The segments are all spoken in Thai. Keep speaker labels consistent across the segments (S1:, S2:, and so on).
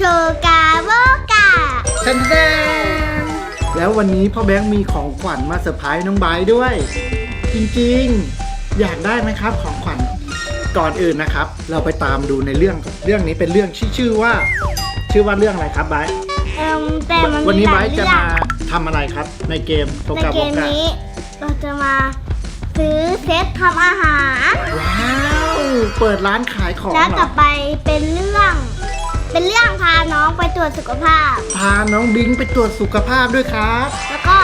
S1: โชกาโบกา
S2: ทันแดนแล้ววันนี้พ่อแบงค์มีของขวัญมาเซอร์ไพรส์น้องไบร์ทด้วย จริงๆ อยากได้ไหมครับของขวัญก่อนอื่นนะครับ เราไปตามดูในเรื่องเรื่องนี้เป็นเรื่องที่ชื่อว่า ชื่อว่าเรื่องอะไรครับไบร์ท
S1: เอิ่มแต่มัน
S2: วัน
S1: มี
S2: นี้
S1: ห
S2: ไบ
S1: ลา
S2: ร์
S1: ย
S2: ทจะ
S1: เรื่อง
S2: มาทำอะไรครับ ในเกมโท
S1: ใน
S2: กา
S1: เก
S2: โบ
S1: ม
S2: กา
S1: นี้ เราจะมาซื้อเซตทำอาหาร
S2: ว้าว เปิดร้านขายของ
S1: แล้ว
S2: เหร
S1: ต่
S2: อ
S1: อไปเป็นเรื่อง เป็นเรื่องพาน้องไปตรวจสุขภาพ
S2: พาน้องบิงไปตรวจสุขภาพด้วยครับ
S1: แล้วก็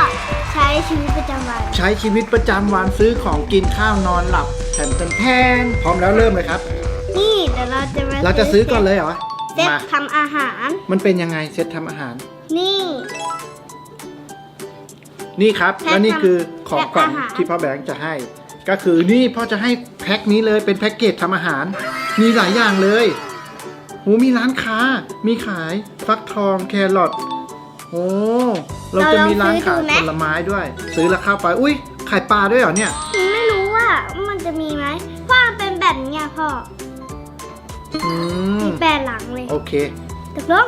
S1: ใช้ชีวิตประจำวัน
S2: ใช้ชีวิตประจำวันซื้อของกินข้าวนอนหลับแผ่นแทนพร้อมแล้วเริ่มเลยครับ
S1: นี่เดี๋ยวเราจะมา
S2: เราจะซื้อก่อนเลยเหรอ
S1: เซต
S2: มา
S1: ทำอาหาร
S2: มันเป็นยังไงเซตทำอาหาร
S1: นี่
S2: นี่ครับ
S1: แพ็ค
S2: แล้วนี่คือของขวัญ
S1: แพ็คอาหาร
S2: ที่พ่อแบงค์จะให้ ก็คือนี่พ่อจะให้แพ็คนี้เลยเป็นแพ็กเกจทำอาหาร มีหลายอย่างเลย โหมีร้านค้า มีขายฟักทองแครอทโอ้เราจะมีร้านขายผลไม้ด้วย ซื้อแล้วเข้าไปอุ้ยขายปลาด้วยเหรอเนี่ย
S1: ไม่รู้ว่ามันจะมีไหมเพราะมันเป็นแบบนี้อะพ่อ
S2: อืม
S1: มีแปดหลังเลย
S2: โอเค
S1: ตกลง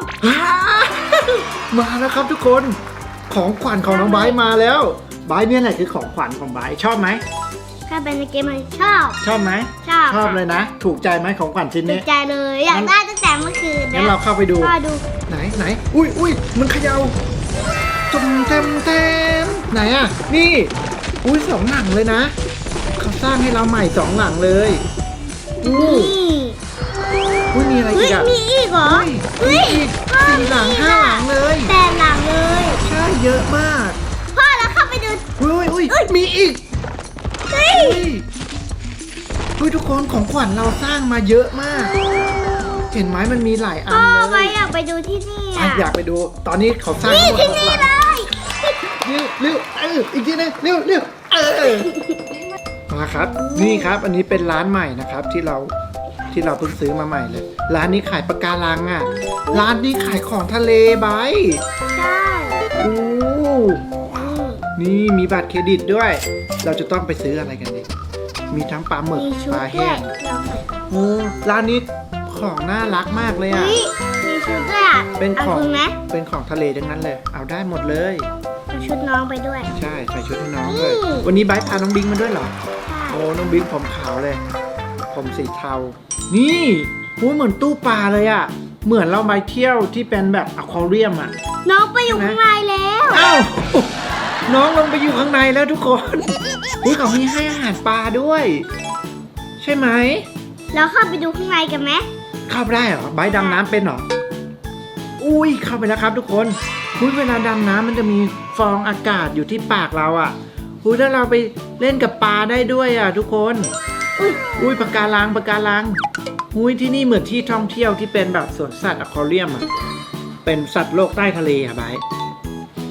S2: มาแล้วครับทุกคนของขวัญของน้องไบร์ทมาแล้วไบร์ทเนี่ยแหละคือของขวัญของไบร์ทชอบไหม
S1: ถ้าเป็นในเกมมันชอบ
S2: ชอบไหม
S1: ชอบ
S2: ชอบเลยนะ ถูกใจไหมของขวัญชิ้น
S1: ติ
S2: นี้
S1: ดใจเลยอยากได้ตั้งแต่เมื่อคืน
S2: งั้นเราเข้าไปดู
S1: พ่อดู
S2: ไหนไหน อุ้ยอุ้ยมันเขยาจุ่มเต็มเต็มไหนอะ นี่ อุ้ยสองหลังเลยนะ เขาสร้างให้เราใหม่สองหลังเลยอู้
S1: นี่
S2: อุ้ยมีอะไร
S1: เฮ้
S2: อี
S1: ย
S2: กอะ
S1: มีอีกเหรอ
S2: เฮ้ยมีอีก
S1: พ่อ
S2: สี่หลัง
S1: มี
S2: ห้าหลังเลย
S1: แปดหลังเลย
S2: ใช่เยอะมาก
S1: พ่อแล้วเข้าไปดู
S2: อุ้ยอุ้ย
S1: เอ้ย
S2: มีอีก
S1: เฮ้ ย
S2: เฮ้ยเฮ้ยทุกคนของขวัญเราสร้างมาเยอะมาก เห็นไหมมันมีหลายอัน
S1: พ่อ
S2: เล
S1: ไว้
S2: ย
S1: อยากไปดูที่นี่
S2: อะ
S1: อะ
S2: อยากไปดู ตอนนี้เขาสร้าง
S1: นี่
S2: ทั้งหมด
S1: ที่
S2: หก
S1: นี่
S2: หลัง
S1: เลย
S2: เร็วเร็วเอออีกทีหนึงเร็วเร็วเออมาครับ นี่ครับอันนี้เป็นร้านใหม่นะครับที่เราที่เราเพิ่งซื้อมาใหม่เลย ร้านนี้ขายปะการังอะ ร้านนี้ขายของทะเลไบร์ท
S1: ใช่
S2: อู้
S1: นี่
S2: นี่มีบัตรเครดิตด้วย เราจะต้องไปซื้ออะไรกันดี มีทั้งปลาหมึก
S1: มีชุด
S2: ปลา
S1: ด้
S2: แห้
S1: วย
S2: ง
S1: เราใส่
S2: โอ้ร้านนี้ของน่ารักมากเลยอะ
S1: เฮ้ยมีชุดด้วยอะ
S2: เป็น
S1: เอา
S2: ของ
S1: คุณไหม
S2: เป็นของทะเลทั้งนั้นเลย เอาได้หมดเลย
S1: เอาชุดน้องไปด้วย
S2: ใช่ใส่ชุดให้น้องเลย
S1: นี่
S2: วันนี้ไบร์ทพาน้องบิงมาด้วยเหรอ
S1: ใช่
S2: โอ้น้องบิ๊กผมขาวเลย ผมสีเทา นี่โอ้เหมือนตู้ปลาเลยอะ่ะเหมือนเราไปเที่ยวที่เป็นแบบอควาเรียมอะ
S1: น้องไปอยู่ข้างในแล้ว
S2: อ้าว น้องลงไปอยู่ข้างในแล้วทุกคนอุ้ยเขามีให้อาหารปลาด้วย ใช่ไหม
S1: เราเข้าไปดูข้างในกันไหม
S2: เข้าไปได้เหรอใบร์ทดำน้ำเป็นเหรอ อุ้ยเข้าไปแล้วครับทุกคนอุ้ยเวลาดำน้ำมันจะมีฟองอากาศอยู่ที่ปากเราอะอุ้ยถ้าเราไปเล่นกับปลาได้ด้วยอะ ทุกคน
S1: อุ้ย
S2: อุ้ยปะการังปะการังอุ้ยที่นี่เหมือนที่ท่องเที่ยวที่เป็นแบบสวนสัตว์อควาเรียมอะ เป็นสัตว์โลกใต้ทะเลอะไบร์ท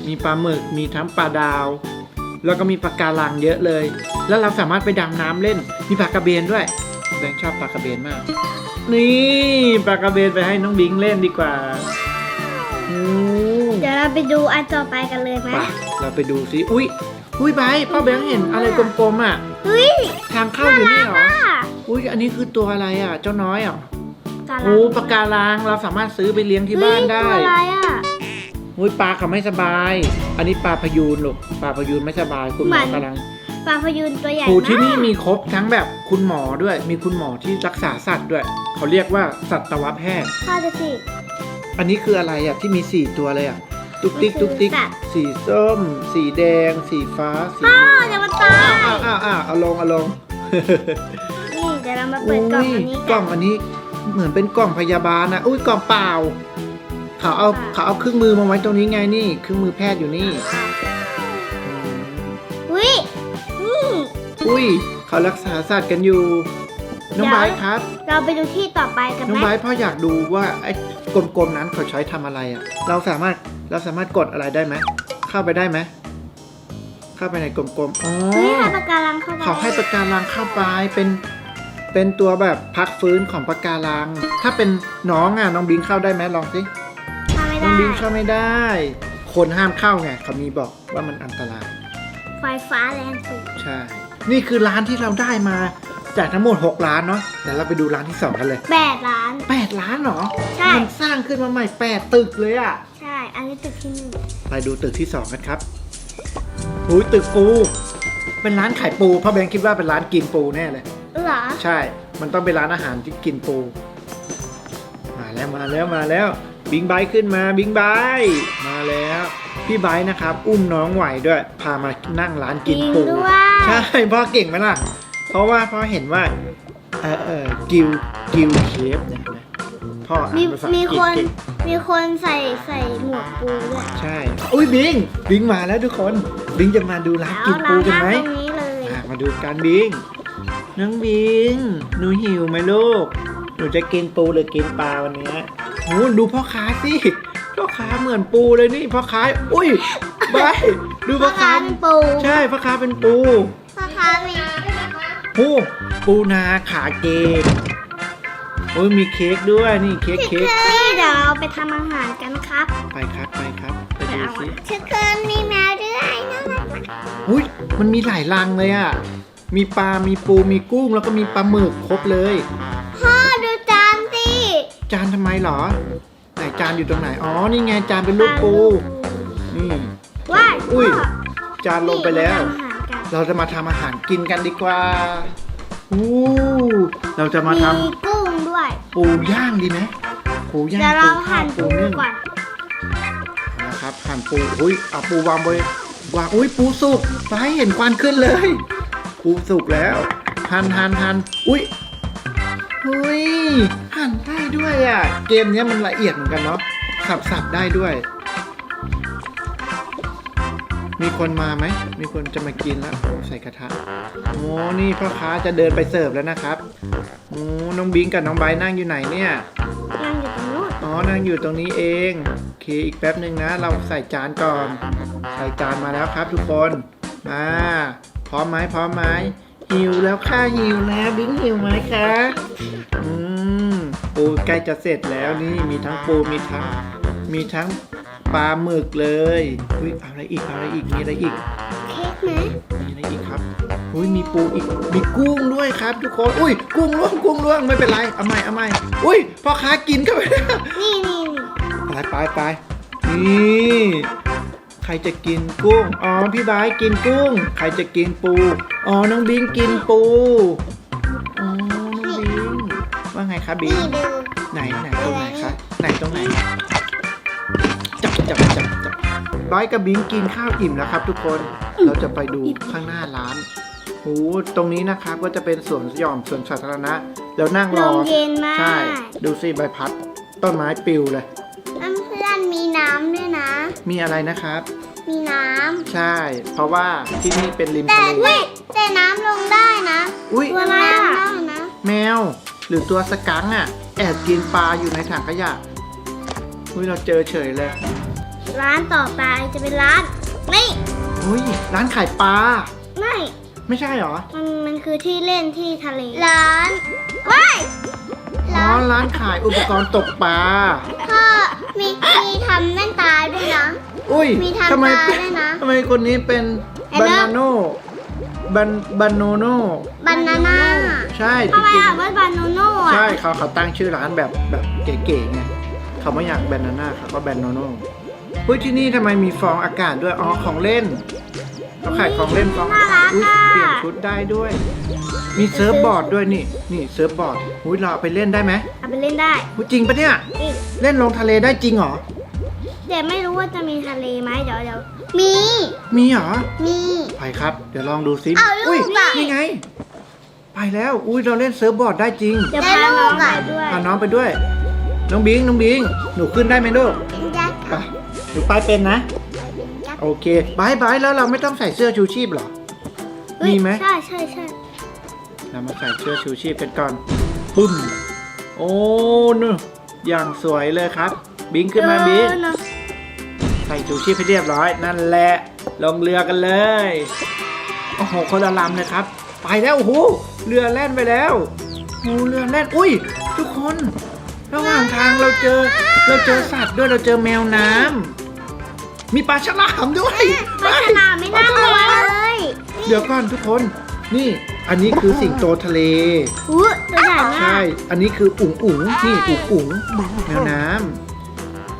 S2: มีปลาหมึก มีทั้งปลาดาว แล้วก็มีปะการังเยอะเลย แล้วเราสามารถไปดำน้ำเล่น มีปลากระเบนด้วยแบงค์ชอบปลากระเบนมาก นี่ปลากระเบนไปให้น้องบิงเล่นดีกว่าโอ้
S1: เดี๋ยวเราไปดูอันต่อไปกันเลยไหม
S2: ไปเราไปดูสิอุ้ยอุ้ยไบร์ทพ่อแบงค์เห็นอะไรกลมๆอะ
S1: เฮ้ย
S2: ทางเข้าอยู่นี่เหรอ
S1: ค่ะ
S2: อุ้ยอันนี้คือตัวอะไรอะ เจ้าน้อยเหรอะ
S1: กาลัง
S2: โอ้ปลาการังเราสามารถซื้อไปเลี้ยงที่บ้านได้
S1: เฮ้ยตัวอะไรอะ
S2: อุ้ยปลาเขาไม่สบาย อันนี้ปลาพยูนลูกปลาพยูนไม่สบายคุณหมอ
S1: เหมือน
S2: กำลัง
S1: ปลาพยูนตัวใหญ่
S2: โอ้
S1: มาก
S2: ที่นี่มีครบทั้งแบบคุณหมอด้วย มีคุณหมอที่รักษาสัตว์ด้วย เขาเรียกว่าสัตวแพทย์
S1: พ่อจะสิ
S2: อันนี้คืออะไรอะที่มีสี่ตัวเลยอะตุ๊กติ๊ก
S1: มันคือ
S2: ตุ๊กติ๊ก
S1: สัตว์
S2: สีส้ม สีแดง สีฟ้าสี
S1: พ่อ
S2: เหลือง
S1: จะมาตาย
S2: อ้าวอ้าวอ้าวเอาลงเอาลง
S1: นี่เดี๋ยวเรามาเปิดกล่องอันนี้
S2: กล่
S1: กั
S2: อนงอันนี้เหมือนเป็นกล่องพยาบาลนะอุ้ยกล่องเปล่า เขาเอา
S1: เปล่า
S2: เขาเอาเครื่องมือมาไว้ตรงนี้ไงนี่เครื่องมือแพทย์อยู่นี่อืม
S1: อุ้ยนี่
S2: อุ้ยเขารักษาสัตว์กันอยู่ น้อง
S1: เดี๋ยว
S2: ไบร์ทครับ
S1: เราไปดูที่ต่อไปกัน
S2: น้อง
S1: ไหม
S2: ไบร์ทพ่ออยากดูว่าไอ้กลมๆนั้นเขาใช้ทำอะไรอะเราสามารถเราสามารถกดอะไรได้ไหมเข้าไปได้ไหมเข้าไปในกลมๆอ๋อ
S1: เฮ้ยให้ปากการังเข้าไป
S2: เขาให้ปะการังเข้าไปเป็นเป็นตัวแบบพักฟื้นของปะการัง ถ้าเป็นน้องอะน้องบิงเข้าได้ไหมลองสิ
S1: ทำไม่
S2: น้อ
S1: ได้
S2: งบิงเข้าไม่ได้ คนห้ามเข้าไงเขามีบอกว่ามันอันตราย
S1: ไฟฟ้าแรงสูง
S2: ใช่ นี่คือร้านที่เราได้มา จากทั้งหมด 6 ร้านเนาะเดี๋ยวเราไปดูร้านที่ 2 กันเลย
S1: แปดล้าน
S2: 8ล้านเหรอ
S1: ใช่
S2: มันสร้างขึ้นมาใหม่แปดตึกเลยอะ
S1: ใช่ อันนี้ตึกที่หนึ่ง
S2: ไปดูตึกที่สองกันครับหูยตึกปู เป็นร้านขายปูพ่อแบงค์คิดว่าเป็นร้านกินปูแน่เลย
S1: เหรอ
S2: ใช่ มันต้องเป็นร้านอาหารที่กินปู มาแล้วมาแล้วมาแล้ว บิงไบค์ขึ้นมาบิงไบค์มาแล้ว พี่ไบค์นะครับ อุ้มน้องไหวด้วย พามานั่งร้านกินปู
S1: จริงด้วย
S2: ใช่พ่อเก่งไหมล่ะ เพราะว่าพ่อเห็นว่าเออเออกิวกิวเคฟเนี่ยเห็นไหมพ่ออ่าน
S1: มี
S2: ภาษา
S1: มี
S2: อังกฤษ
S1: คน
S2: เก่ง
S1: มีคนใส่ใส่หมวกปูด้วย
S2: ใช่ อุ้ยบิง บิงมาแล้วทุกคน บิงจะมาดูร้าน
S1: แล้ว
S2: กิน
S1: เรา
S2: ปูกัน
S1: นั่ง
S2: ไหม
S1: ตรงนี้เลย
S2: อะมาดูกันบิง น้องบิง หนูหิวไหมลูก หนูจะกินปูหรือกินปลาวันเนี้ย โหดูพ่อค้าสิพ่อค้าเหมือนปูเลยนี่พ่อค้าอุ้ยบายดู
S1: พ่
S2: พ่
S1: อ
S2: อ
S1: ค้า
S2: ค้า
S1: เป็นปู
S2: ใช่พ่อค้าเป็นปู
S1: พ่อค้ามี
S2: โอ้ปูนาขาเกงโอ้ยมีเค้กด้วยนี่เค้กเค้ก
S1: นี่เดี๋ยวเราไปทำอาหารกันครับ
S2: ไปครับไปครับไปดูสิ
S1: ชิคเกิลมีแมวด้วยน่ารักมาก
S2: อุ้ยมันมีหลายรังเลยอะมีปลา มีปู มีกุ้ง แล้วก็มีปลาหมึกครบเลย เหรอ ไหนจานอยู่ตรงไหน อ๋อ นี่ไงจานเป็นรูปปู นี่
S1: ว้าย
S2: อุ้ย
S1: พ่
S2: จานลงไปแล้ว
S1: นี่มาทำอาหารกัน
S2: เราจะมาทำอาหารกินกันดีกว่าอู้เราจะมาทำ
S1: มีกุ้งด้วย
S2: ปูย่างดีไหมปูย่าง
S1: เดี๋ยวเรา
S2: ปูข้า
S1: หั่
S2: วนปู
S1: ปู
S2: นึ่ง
S1: ก่อน
S2: นะครับหั่นปูอุ้ยเอาปูวางบนวางอุ้ยปูสุกไปเห็นควันขึ้นเลย ปูสุกแล้ว หั่นหั่นหั่นอุ้ย อุ้ยหั่นได้ด้วยอะ เกมเนี้ยมันละเอียดเหมือนกันเนาะสับสับได้ด้วย มีคนมาไหม มีคนจะมากินแล้วใส่กระทะโอ้นี่พ่อค้าจะเดินไปเสิร์ฟแล้วนะครับโอ้น้องบิงกับน้องไบร์ทนั่งอยู่ไหนเนี่ย
S1: นั่งอยู่ตรงนู้น
S2: อ๋อ นั่งอยู่ตรงนี้เอง โอเค อีกแป๊บหนึ่งนะ เราใส่จานก่อน ใส่จานมาแล้วครับทุกคน มาพร้อมไหมพร้อมไหมหิวแล้วค่ะหิวแล้ว บิงหิวไหมคะอืม ปูใกล้จะเสร็จแล้วนี่มีทั้งปูมีทั้งมีทั้งปลาหมึกเลยอุ้ยเอาอะไรอีกเอาอะไรอีกมีอะไรอีก
S1: เค้กไหม
S2: มีอะไรอีกครับอุ้ยมีปูอีกมีกุ้งด้วยครับทุกคนอุ้ยกุ้งล่วงกุ้งล่วงไม่เป็นไรเอาใหม่เอาใหม่อุ้ยพ่อค้ากินเข้าไปแล้ว
S1: นี่นี่นี่
S2: ไปไปไปนี่ใครจะกินกุ้ง อ๋อ พี่บายกินกุ้ง ใครจะกินปู อ๋อ น้องบิงกินปู ไงคะบิ
S1: นี่
S2: ง
S1: ดู
S2: ไหนไหนตรงไหนคะไหนตรงไหน จับจับจับจับบายกับบิงกินข้าวอิ่มแล้วครับ ทุกคนเราจะไปดูข้างหน้าร้านโอ้ตรงนี้นะครับก็จะเป็นสวนสยอมสวนสาธารณะ แล้วนั่ง
S1: ล
S2: รอ
S1: มเย็นมาก
S2: ใช่ ดูสิใบพัด ต้นไม้ปลิวเลย
S1: เพื่อนๆมีน้ำด้วยนะ
S2: มีอะไรนะครับ
S1: มีน้
S2: ใช่ เพราะว่าที่นี่เป็นริมำ
S1: แต่
S2: ทะเล
S1: ไม่แต่น้ำลงได้นะ
S2: อุ้ย
S1: ตัวอะไรอะนะ
S2: แมว หรือตัวสกังค์อะ แอบกินปลาอยู่ในถังขยะอุ้ยเราเจอเฉยเลย
S1: ร้านต่อไปจะเป็นร้านนี่
S2: อุ้ยร้านขายปลา
S1: ไม่
S2: ไม่ใช่เหรอ
S1: มันมันคือที่เล่นที่ทะเล ร้านว้าย
S2: อ๋อร้านขายอุปกรณ์ตกปลา
S1: พ่อมีมีทำแว่นตาด้วยนะ
S2: อุ้ย
S1: มีทำ
S2: ทำไม
S1: ปลา
S2: เป็น
S1: ด้วยนะ
S2: ทำไมคนนี้เป็น
S1: เห็น
S2: บา
S1: ไหม
S2: นาโน บันบานโนโน
S1: บานาน่า
S2: ใช่
S1: ทำไม
S2: จริง
S1: อ่านว่าบานาโน่
S2: ๆ
S1: อะ
S2: ใช่เขาเขาตั้งชื่อร้านแบบแบบเก๋ๆไงเขาไม่อยากแบนนาน่าเขาก็แบนโนโนเฮ้ยที่นี่ทำไมมีฟองอากาศด้วยอ๋อของเล่นเขาขายของเล่นฟอง
S1: น่ารัก
S2: อุ้ย
S1: อะ
S2: เปลี่ยนชุดได้ด้วย มีเซิร์ฟบอร์ดด้วยนี่นี่เซิร์ฟบอร์ดอุ้ยเราเอาไปเล่นได้ไหม
S1: เอาไปเล่นได้
S2: อุ๊ยจริงปะเนี่ย
S1: อีก
S2: เล่นลงทะเลได้จริงเหรอ
S1: แต่ไม่รู้ว่าจะมีทะเลไหมเดี๋ยวเดี๋ยว มี
S2: มีเหรอ
S1: มี
S2: ไปครับ เดี๋ยวลองดูซิ
S1: เอาลูก
S2: อุ้ย
S1: อะ
S2: นี่ไง ไปแล้ว อุ้ยเราเล่นเซิร์ฟบอร์ดได้จริง
S1: เดี๋ยวพาน้องไปด้วย
S2: พาน้องไปด้วย น้องบิงน้องบิง หนูขึ้นได้ไหมลูก
S1: ยัก
S2: ไปหนูไปเป็นนะ โอเคบายบายแล้วเราไม่ต้องใส่เสื้อชูชีพเหรอ มีไหม
S1: ใช่ใช่ใช่
S2: เรามาใส่เสื้อชูชีพกันก่อนปึ้ม โอ้นู่นอย่างสวยเลยครับ บิงขึ้นมาบิง
S1: เออเนอะ
S2: ใส่ชูชีพให้เรียบร้อย นั่นแหละ ลงเรือกันเลย โอ้โหคนละลำเลยครับ ไปแล้วโอ้โหเรือแล่นไปแล้วโอ้โหเรือแล่นอุ้ย ทุกคนระหว่างทางเราเจอเราเจอสัตว์ด้วยเราเจอแมวน้ำมีปลาฉลามด้วย
S1: ปลาฉลามไม่น่ากลัวเลย
S2: เดี๋ยวก่อนทุกคน นี่อันนี้คือสิงโตทะเล
S1: อู้ตัวใหญ่มา
S2: ใช่
S1: ก
S2: อันนี้คืออุ๋งอุ๋งนี่อุ๋งอุ๋งแมวน้ำ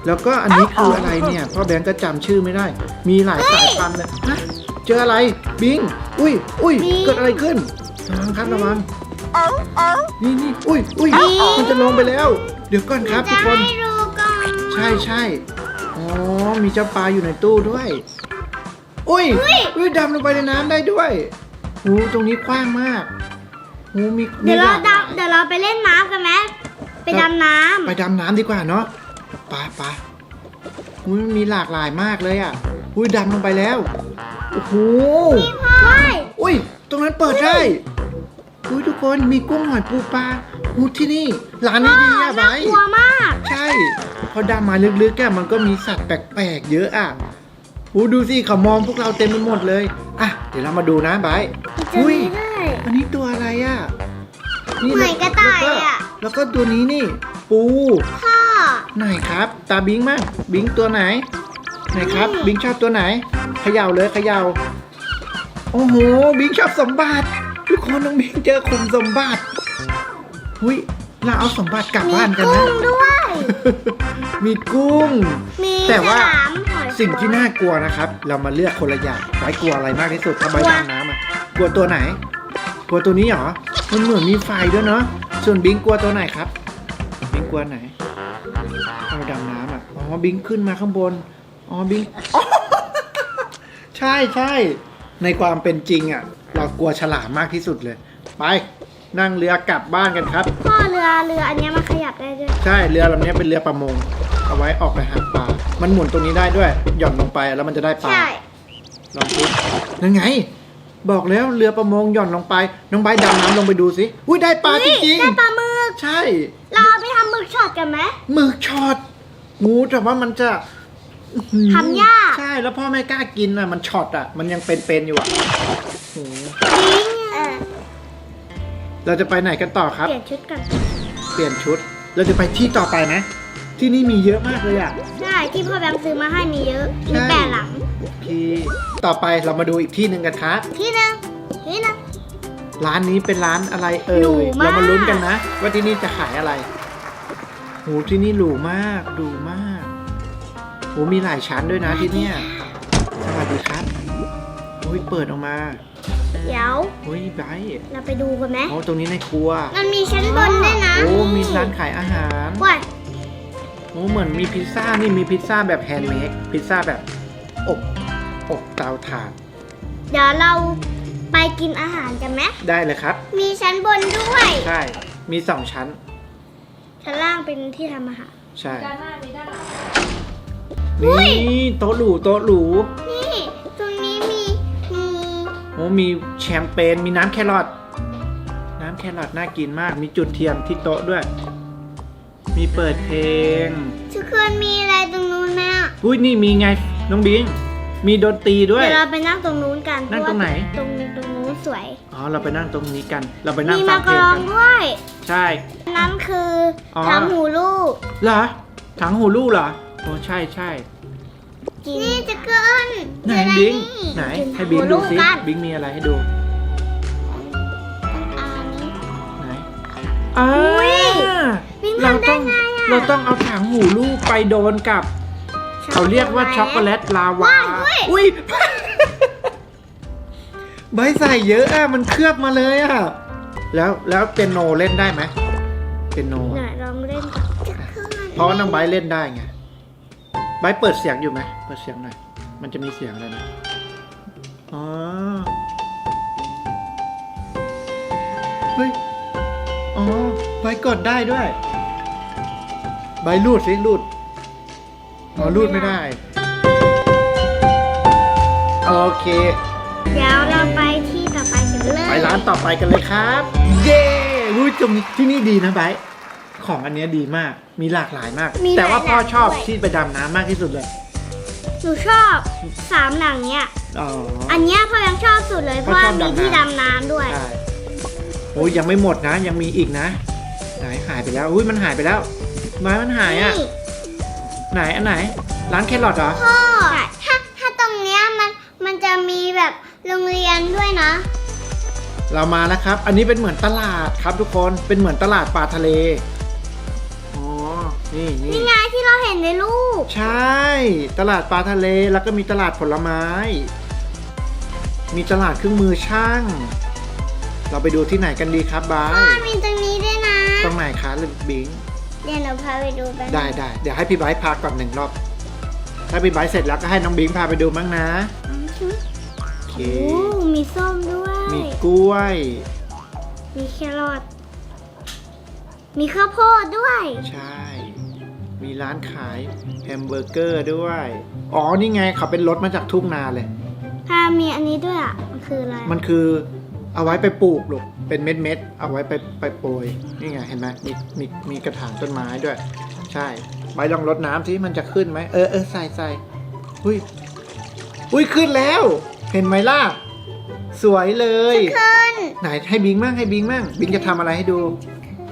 S2: แล้วก็อันนี้คืออะไรเนี่ยพ่อแบงค์ก็จำชื่อไม่ได้ มีหลายสายพันธุ์เลยฮะเจออะไรบิง อุ้ยอุ้ยเกิดอะไรขึ้นระวังครับระวังนี่นี่อุ้ยอุ้ยมันจะลงไปแล้ว เดี๋ยวก่อนครับทุ
S1: จะ
S2: กคน
S1: ให้ดูก่อน
S2: ใช่ใช่อ๋อมีเจ้าปลาอยู่ในตู้ด้วย อุ้ยอุ้ยดำลงไปในน้ำได้ด้วยโอ้ตรงนี้กว้างมากโอ้มีมี
S1: เดี๋ยวเรา
S2: หลกหลาย
S1: ดำเดี๋ยวเราไปเล่นน้ำกันไหมไปดำน้
S2: ไปดำน้ำดีกว่าเนาะ ไปไปอุ้ยมันมีหลากหลายมากเลยอะ อุ้ยดำลงไปแล้ว โอ้โหำ
S1: พ่อ
S2: อุ้ย ตรงนั้นเปิดได้ อุ้ยทุกคนมีกุ้งหอยปูปลาอุ้ยที่นี่ ร้านนี้ดีอะไบ
S1: น่า
S2: ร์ท
S1: กลัวมาก
S2: ใช่พอดำมาลึกๆอะมันก็มีสัตว์แปลกๆ เยอะอะอู้ดูสิเขามองพวกเราเต็มไปหมดเลย อะ เดี๋ยวเรามาดูนะไบร์ท
S1: จะ
S2: อุ้ย
S1: มีได้
S2: อันนี้ตัวอะไรอะ
S1: เหมือนกระต่าย
S2: แล้ว
S1: อะ
S2: แล้วก็ตัวนี้นี่ ปู
S1: พ่อ
S2: ไหนครับ ตาบิงมากบิงตัวไหน ไหนครับ
S1: นี่
S2: บิงชอบตัวไหนเขย่าเลยเขย่าโอ้โห บิงชอบสมบัติ ทุกคนน้องบิงเจอคุมสมบัติหุยเราเอาสมบัติกลับ
S1: มี
S2: บ้านกัน
S1: กุ้
S2: นะ
S1: งด้วย
S2: มีกุ้ง
S1: มี
S2: แต่ว่า
S1: ฉลามหอย
S2: สิ่งที่น่ากลัวนะครับ เรามาเลือกคนละอย่างไว้กลัวอะไรมากที่สุดถ้าใบ
S1: กลัว
S2: ดำน้ำอะกลัวตัวไหน กลัวตัวนี้เหรอ มันเหมือนมีไฟด้วยเนาะ ส่วนบิงกลัวตัวไหนครับ บิงกลัวไหน บิงขึ้นมาข้างบน อ๋อบิงอ๋อใช่ใช่ ในความเป็นจริงอะ เรากลัวฉลามมากที่สุดเลย ไป นั่งเรือกลับบ้านกันครับ
S1: พ่อเรือเรืออันเนี้ยมันขยับได้ด้วย
S2: ใช่เรือลำนี้เป็นเรือประมง เอาไว้ออกไปหาปลา มันหมุนตรงนี้ได้ด้วย หย่อนลงไปแล้วมันจะได้ปลา
S1: ใช่
S2: ลองดูนั่นไง บอกแล้วเรือประมงหย่อนลงไป น้องใบร์ทดำน้ำลงไปดูสิ อุ้ยได้ปลาจ
S1: เฮ้ย
S2: ริง
S1: ได้ปลาหมึก
S2: ๆ ใช่
S1: เราเอาไปทำหมึกช็อตกันไหม
S2: หมึกช็อต งูแต่ว่ามันจะอื้อหือ
S1: ทำยาก
S2: ใช่แล้วพ่อไม่กล้ากินอะ มันช็อตอะ มันยังเป็นๆอยู่อะโอ้โห
S1: ลิงเออ
S2: เราจะไปไหนกันต่อครับ
S1: เปลี่ยนชุดกัน
S2: เปลี่ยนชุด เราจะไปที่ต่อไปนะ ที่นี่มีเยอะมากเลยอะ
S1: ใช่ที่พ่อแบงค์ซื้อมาให้มีเยอะมี
S2: ใช่
S1: แปดหลัง
S2: ที่ต่อไปเรามาดูอีกที่หนึ่งกันครับ
S1: ที่หนึ่งที่หนึ่ง
S2: ร้านนี้เป็นร้านอะไรเอ่
S1: หรู
S2: ย
S1: มาก
S2: เรามาลุ้นกันนะ ว่าที่นี่จะขายอะไร โหที่นี่หรูมากหรูมากโหมีหลายชั้นด้วยนะที่เนี่ยสวัสดีครับโอ้ยเปิดออกมา
S1: เดี๋ยว
S2: โอ้ยไบร์ท
S1: เราไปดูกันไหม
S2: โอ้ตรงนี้ในครัว
S1: มันมีชั้นบนด้วยนะ
S2: โอ้มีร้านขายอาหาร
S1: ว้าย
S2: โอ้เหมือนมีพิซซ่านี่มีพิซซ่าแบบแฮนด์เมดพิซซ่าแบบอบอบเตาถ่าน
S1: เดี๋ยวเราไปกินอาหารกันไหม
S2: ได้เลยครับ
S1: มีชั้นบนด้วย
S2: ใช่ มีสองชั้น
S1: ชั้นล่างเป็นที่ทำอาหาร
S2: ใช่
S3: ด้านหน้ามีด้านหลัง
S1: อุ๊ย
S2: นี่โต๊ะหรูโต๊ะหรู
S1: นี่ตรงนี้มีมี
S2: โอ้มีแชมเปญมีน้ำแครอทน้ำแครอทน่ากินมาก มีจุดเทียนที่โต๊ะด้วย มีเปิดเพลง
S1: ทุกคนมีอะไรตรงนู้นไหมอะ
S2: อุ้ยนี่มีไงน้องบิงมีดนตรีด้วย
S1: เดี๋ยวเราไปนั่งตรงนู้นกัน
S2: นั่งตรงไหน
S1: เพาะว่าตรงตรงนู้น สวย
S2: อ๋อเราไปนั่งตรงนี้กัน เราไปนั่
S1: มี
S2: งฟั
S1: มาง
S2: เพ
S1: ก
S2: ล
S1: รงอง
S2: กัน
S1: ด้วย
S2: ใช่
S1: นั่นคืออ
S2: อ
S1: ทำหูลูก
S2: เหรอถังหูลูกเหรอโอ้ใช่ใช่
S1: นี่จะเกิน
S2: ไหน
S1: เดี๋ยวะ
S2: บิง
S1: นี่
S2: ไหน
S1: กิน
S2: ให้บิง
S1: หู
S2: ดู
S1: ลูก
S2: สิ
S1: กัน
S2: บิงมีอะไรให้ดู
S1: อันนี้
S2: ไหนอ่า
S1: อุ๊ยบิง
S2: เรา
S1: ทำได้
S2: ต้อง
S1: ไงอะ
S2: เราต้องเอาถังหูลูกไปโดนกับ เขาเรียกว่าช็อกโกแลตลาวา
S1: ว้ายเว้ย
S2: อุ้ย ใบใส่เยอะอะ มันเคลือบมาเลยอะ แล้วแล้วเปียโนเล่นได้ไหมเปียโน
S1: ไหนลองเล่นก่อนจะขึ้น
S2: เพราะว่าน้องไบร์ทเล่นได้ไงไบร์ทเปิดเสียงอยู่ไหมเปิดเสียงหน่อย มันจะมีเสียงอะไรนะอ๋อเฮ้ยอ๋อไบร์ทกดได้ด้วยไบร์ทรูดสิรูดอ๋อรูดไม่ได้ โอเค
S1: เดี๋ยวเราไปที่ต่อไปกันเลย
S2: ไปร้านต่อไปกันเลยครับ เย้รู้จมที่นี่ดีนะไบร์ทของอันเนี้ยดีมาก มีหลากหลายมาก
S1: มี
S2: แต่ว่า
S1: หลาย
S2: พ่อชอบ
S1: ด้วย
S2: ที่ไปดำน้ำมากที่สุดเลย
S1: หนูชอบสามหลังเนี้ย
S2: อ๋อ
S1: อันเนี้ยพ่อยังชอบสุดเลยเพ
S2: พ่อ
S1: ราะว่า
S2: ชอบ
S1: มี
S2: ดำน้ำ
S1: ที่ดำน้ำด้วย
S2: ใช่โอ้ยยังไม่หมดนะ ยังมีอีกนะไหนหายไปแล้วอุ้ยมันหายไปแล้วไม้มันหายอะ
S1: นี่
S2: ไหนอันไหน ร้านแครอทเหรอ
S1: พ่อถ้าถ้าตรงเนี้ยมันมันจะมีแบบ โรงเรียนด้วยนะ
S2: เรามาแล้วครับ อันนี้เป็นเหมือนตลาดครับทุกคน เป็นเหมือนตลาดปลาทะเล อ๋อ นี่นี่
S1: นี่ไงที่เราเห็นในรูป
S2: ใช่ ตลาดปลาทะเล แล้วก็มีตลาดผลไม้ มีตลาดเครื่องมือช่าง เราไปดูที่ไหนกันดีครับบา
S1: พ่อยมีตรงนี้ด้วยนะ
S2: ตรงไหนคะลูกบิง
S1: เดี๋ยวหนูพาไปดูกัน
S2: ได้ได้เดี๋ยวให้พี่ไบร์ทพาก่อนหนึ่งรอบ ถ้าพี่ไบร์ทเสร็จแล้วก็ให้น้องบิงพาไปดูมั้งนะโอ เค
S1: โอ้มีส้มด้วย
S2: มีกล้วย
S1: มีแครอท มีข้าวโพดด้วย
S2: ใช่ มีร้านขายแฮมเบอร์เกอร์ด้วย อ๋อ นี่ไงเขาเป็นรถมาจากทุ่งนาเลย
S1: พามีอันนี้ด้วยอะ มันคืออะไร
S2: มันคือเอาไว้ไปปลูกลูก เป็นเม็ดเม็ดๆเอาไว้ไปไปโปรย นี่ไงเห็นไหมมีมีมีกระถางต้นไม้ด้วย ใช่ ใบลองรดน้ำที่มันจะขึ้นไหม เออเออใส่ใส่อุ้ย อุ้ยขึ้นแล้ว เห็นไหมล่ะ สวยเลย
S1: ขึ้น
S2: ไหนให้บิงมั่งให้บิงมั่งบิงจะทำอะไรให้ดู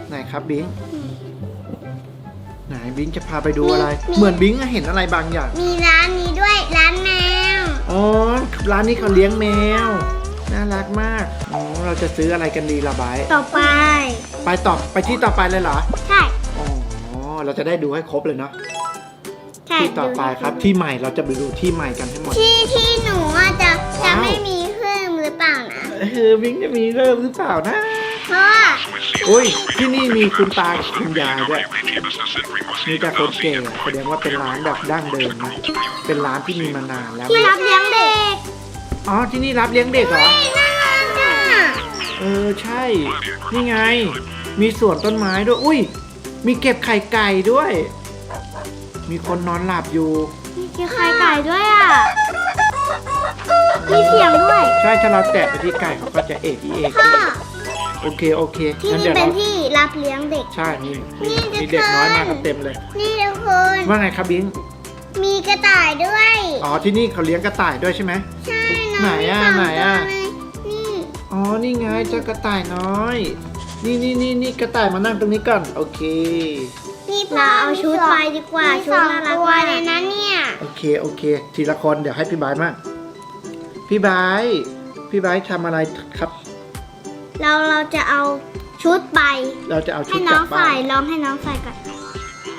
S2: ไหนครับบิงไหนบิงจะพาไปดูอะไร เหมือนบิงเห็นอะไรบางอย่าง
S1: มีร้านนี้ด้วยร้านแมว
S2: อ๋อ ร้านนี้เขาเลี้ยงแมว น่ารักมาก อ๋อ เราจะซื้ออะไรกันดีละบาย
S1: ต่อไป
S2: ไปต่อไปที่ต่อไปเลยเหรอ
S1: ใช่
S2: อ๋อ เราจะได้ดูให้ครบเลยเนาะ
S1: ใช่
S2: ที่ต่อไปครับ ที่ใหม่เราจะไปดูที่ใหม่กันให้หมด
S1: ที่ที่หนู ออ
S2: บิงจะมีเริ่มหรือเปล่านะ
S1: เพราะว่า
S2: อุ้ยที่นี่มีคุณตากับคุณยายด้วยมีแต่คนเก่งแสดงว่าเป็นร้านแบบดั้งเดิมนะเป็นร้านที่มีมานานแล้ว
S1: ที่รับเลี้ยงเด็ก
S2: อ๋อที่นี่รับเลี้ยงเด็กเหรอ
S1: น่ารักอะ
S2: เออใช่ นี่ไง มีสวนต้นไม้ด้วย อุ้ย มีเก็บไข่ไก่ด้วย มีคนนอนหลับอยู่
S1: มีไข่ไก่ด้วยอะ มีเสียงด้วย
S2: ใช่ถ้าเราแตะไปที่ไก่เขาก็จะเอกอีเอก
S1: พ่อ
S2: โอเคโอเค
S1: ที่
S2: งั้น
S1: นี่
S2: เดี๋ยว
S1: เป็น
S2: เรา
S1: ที่รับเลี้ยงเด็ก
S2: ใช่มีมี
S1: นี่จะ
S2: มีเด็กน้อยมา
S1: เกิน
S2: กันเต็มเลย
S1: นี่ทุกคน
S2: ว่าไงครับบิง
S1: มีกระต่ายด้วย
S2: อ๋อที่นี่เขาเลี้ยงกระต่ายด้วยใช่ไหม
S1: ใช่
S2: ไหนอะ
S1: มีสง
S2: ไหนอะ
S1: ตัวเลยนี่
S2: อ๋อ นี่ไงเจ้ากระต่ายน้อย นี่นี่นี่นี่กระต่ายมานั่งตรงนี้ก่อน โอเค
S1: นี่เราเอาชุดไปดีกว่า ชุดน่ารักมากเลยนะเนี่ย
S2: โอเค โอเค ทีละคน เดี๋ยวให้พี่บายมาก พี่บายพี่บายทำอะไรครับ
S1: เราเราจะเอาชุดไป
S2: เราจะเอาชุ
S1: ให้
S2: ด
S1: น้
S2: ก
S1: อ
S2: ลั
S1: ง
S2: บบ้า
S1: ใส่
S2: น
S1: ลองให้น้องใส่ก่อน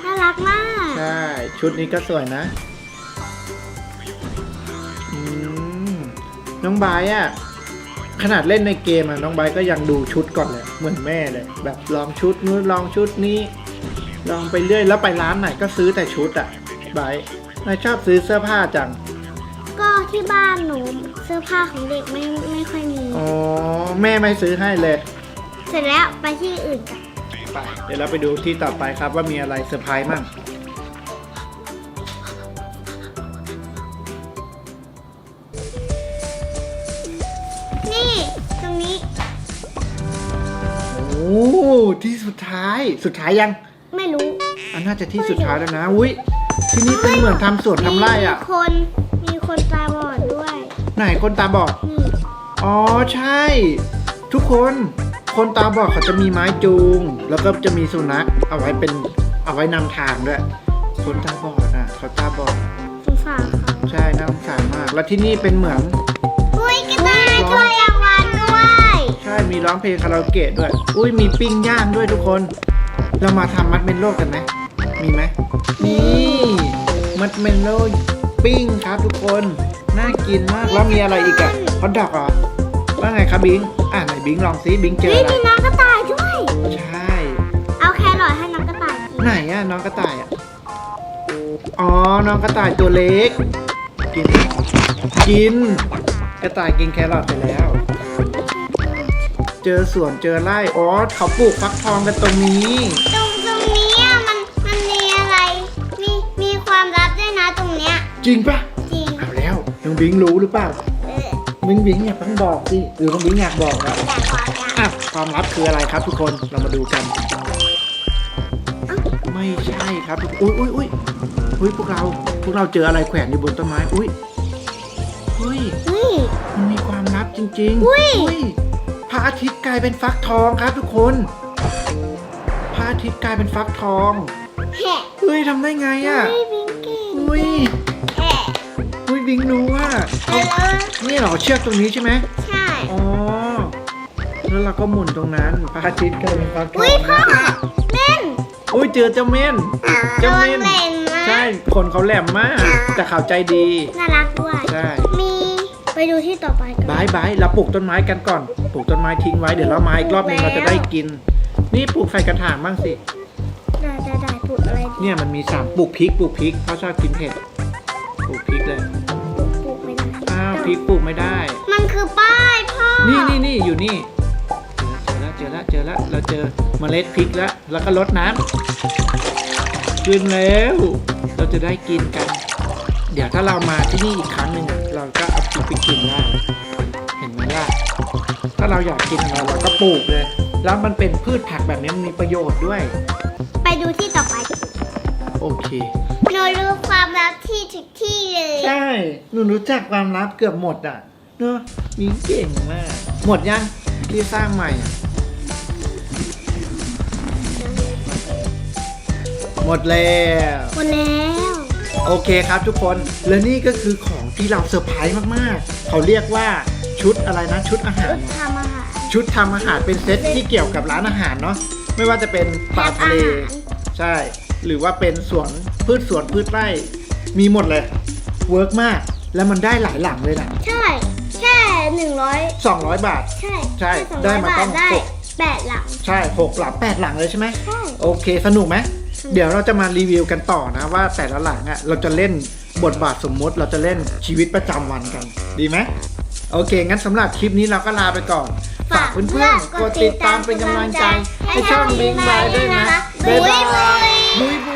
S1: น่ารักมาก
S2: ใช่ชุดนี้ก็สวยนะอืมน้องบายอะขนาดเล่นในเกมอะน้องบายก็ยังดูชุดก่อนเลยเหมือนแม่เลย แบบลองชุดนู้นลองชุดนี้ ลองไปเรื่อยแล้วไปร้านไหนก็ซื้อแต่ชุดอะบายนายชอบซื้อเสื้อผ้าจัง
S1: ก็ ที่บ้านหนูเสื้อผ้าของเด็กไม่ไม่ค่อยมี
S2: อ๋อ แม่ไม่ซื้อให้เลย
S1: เสร็จแล้วไปที่อื่นกัน
S2: ไปเดี๋ยวเราไปดูที่ต่อไปครับว่ามีอะไรเซอร์ไพรส์มั่ง
S1: นี่ตรงนี้
S2: โอ้ที่สุดท้ายสุดท้ายยัง
S1: ไม่รู้
S2: อันน่าจะที่สุดท้ายแล้วนะอุ้ยที่นี่เป็นเหมือนทำสวนทำไร่อะ
S1: มีคน
S2: ไหนคนตาบอด
S1: นี่
S2: อ๋อใช่ ทุกคนคนตาบอดเขาจะมีไม้จูง แล้วก็จะมีสุนัขเอาไว้เป็นเอาไว้นำทางด้วย คนตาบอดอะ เขาตาบอด
S1: สงสารเขา
S2: ใช่น่าสงสารมาก แล้วที่นี่เป็นเหมือน
S1: อุ้ยกระต่ายตัวรางวัลด้วย
S2: ใช่ มีร้องเพลงคาราโอเกะด้วย อุ้ยมีปิ้งย่างด้วยทุกคน เรามาทำมัดเมนโลกันไหม มีไหม นี่ มัดเมนโลปิ้งครับทุกคน น่ากินมากแล้วมีอะไรอีกอะฮอทดอกเหรอว่าไงครับบิงอ่าไหนบิงลองซิบิงเจอ
S1: เฮ้ย
S2: อะไร
S1: มีน้องกระต่ายด้วย
S2: ใช่
S1: เอาแครอทให้น้องกระต่ายกิน
S2: ไหนอะน้องกระต่ายอะอ๋อน้องกระต่ายตัวเล็ก กิน กิน กระต่ายกินแครอทไปแล้ว เจอสวนเจอไร่อ๋อเขาปลูกฟักทองกันตรงนี้
S1: ตรงตรงนี้อะมันมันมีอะไร มีมีความลับด้วยนะตรงเนี้ย
S2: จริงปะ น้องบิงรู้หรือเปล่า
S1: เออ
S2: บิงบิงอยากต้องบอกสิหรือน้องบิงอยากบอกอะ
S1: อยากบอกอยาก
S2: อะความลับคืออะไรครับทุกคนเรามาดูกัน ไม่ใช่ครับทุกอุ้ยอุ้ยอุ้ยอุ้ยพวกเราพวกเราเจออะไรแขวนอยู่บนต้นไม้อุ้ยเฮ้ย
S1: เฮ้ย
S2: มันมีความลับจริงๆ
S1: อุ้ย
S2: พระอาทิตย์กลายเป็นฟักทองครับทุกคนพระอาทิตย์กลายเป็นฟักทอง
S1: แหะ
S2: เฮ้ยทำได้ไงอะ
S1: เฮ้ยบิงเก่ง
S2: อุ้ย
S1: แหะ
S2: อุ้ย บิงรู้ว่า
S1: แล้วแล้ว
S2: นี่เหรอเชือกตรงนี้ใช่ไหม
S1: ใช่
S2: อ๋อแล้วเราก็หมุนตรงนั้นพระอาทิตย์ก็เลยมีความท
S1: อุ้
S2: อยง
S1: พ่อ
S2: นะ
S1: เล่น
S2: อุ้ยเจอเจ้าเม่น
S1: ระ
S2: เจ้า
S1: วั
S2: เม่
S1: ง
S2: น
S1: เล่นนะ
S2: ใช่คนเขาแหลมมาก แต่เขาใจดี
S1: น่ารักด้วย
S2: ใช่
S1: มีไปดูที่ต่อไปกัน
S2: บายบายเราปลูกต้นไม้กันก่อน ปลูกต้นไม้ทิ้งไว้เดี๋ยวเรามาอีกรอบหนึงเราจะได้กิน นี่ปลูกใส่กระถางบ้างสิ
S1: ได้ได้ได้พูดอะไรดี
S2: เนี่ยมันมีสามปลูกพริกปลูกพริกเพราะชอบกินเผ็ด ปลูกพริกเลย
S1: ปลูกไม่ได้
S2: อ้าวพริกปลูกไม่ได้
S1: มันคือป้ายพ่อ
S2: นี่นี่นี่อยู่นี่ เจอแล้วเจอแล้วเจอแล้วเราเจอเมล็ดพริกแล้วแล้วก็รดน้ำขึ้นแล้ว เราจะได้กินกัน เดี๋ยวถ้าเรามาที่นี่อีกครั้งหนึ่งอะเราก็เอาพริกไปกินได้เห็นไหมล่ะถ้าเราอยากกินอะไรเราก็ปลูกเลย แล้วมันเป็นพืชผักแบบนี้มันมีประโยชน์ด้วย
S1: ไปดูที่ต่อไป
S2: โอเค
S1: หนูรู้ความลับ ที่ทุกที่เลย
S2: ใช่ หนูรู้จักความลับเกือบหมดอะ เนอะมีเก่งมาก หมดยังที่สร้างใหม่อะหมดแล้ว
S1: หมดแล้ว
S2: โอเคครับทุกคน และนี่ก็คือของที่เราเซอร์ไพรส์มากๆ เขาเรียกว่าชุดอะไรนะ ชุดอาหาร
S1: ชุดทำอาหาร
S2: ชุดทำอาหารเป็นเซตที่เกี่ยวกับร้านอาหารเนาะไม่ว่าจะเป็นปลาทะเล
S1: อาหาร
S2: ใช่ หรือว่าเป็นสวนพืชสวนพืชไร่ มีหมดเลย เวิร์กมาก แล้วมันได้หลายหลังเลยนะ
S1: ใช่ แค่หนึ่งร้อย
S2: 200 บาท
S1: ใช่
S2: ใช่
S1: แค่สอง
S2: ได้
S1: ร้อย
S2: มา
S1: บา
S2: ต้
S1: ท
S2: อง
S1: ได้
S2: หก
S1: แปดหลัง
S2: ใช่หกหลังแปดหลังเลยใช่ไหม
S1: ใช่
S2: โอเค สนุกไหมเดี๋ยวเราจะมารีวิวกันต่อนะว่าแต่ละหลังอะ่ะเราจะเล่นบทบาทสมมุติเราจะเล่นชีวิตประจำวันกัน ดีไหม โอเค งั้นสำหรับคลิปนี้เราก็ลาไปก่อน ฝากเพื่อนๆ กดติดตามเป็นกำลังใจ ให้ช่องบิงบายด้วยนะ บ๊ายบายบุยบุ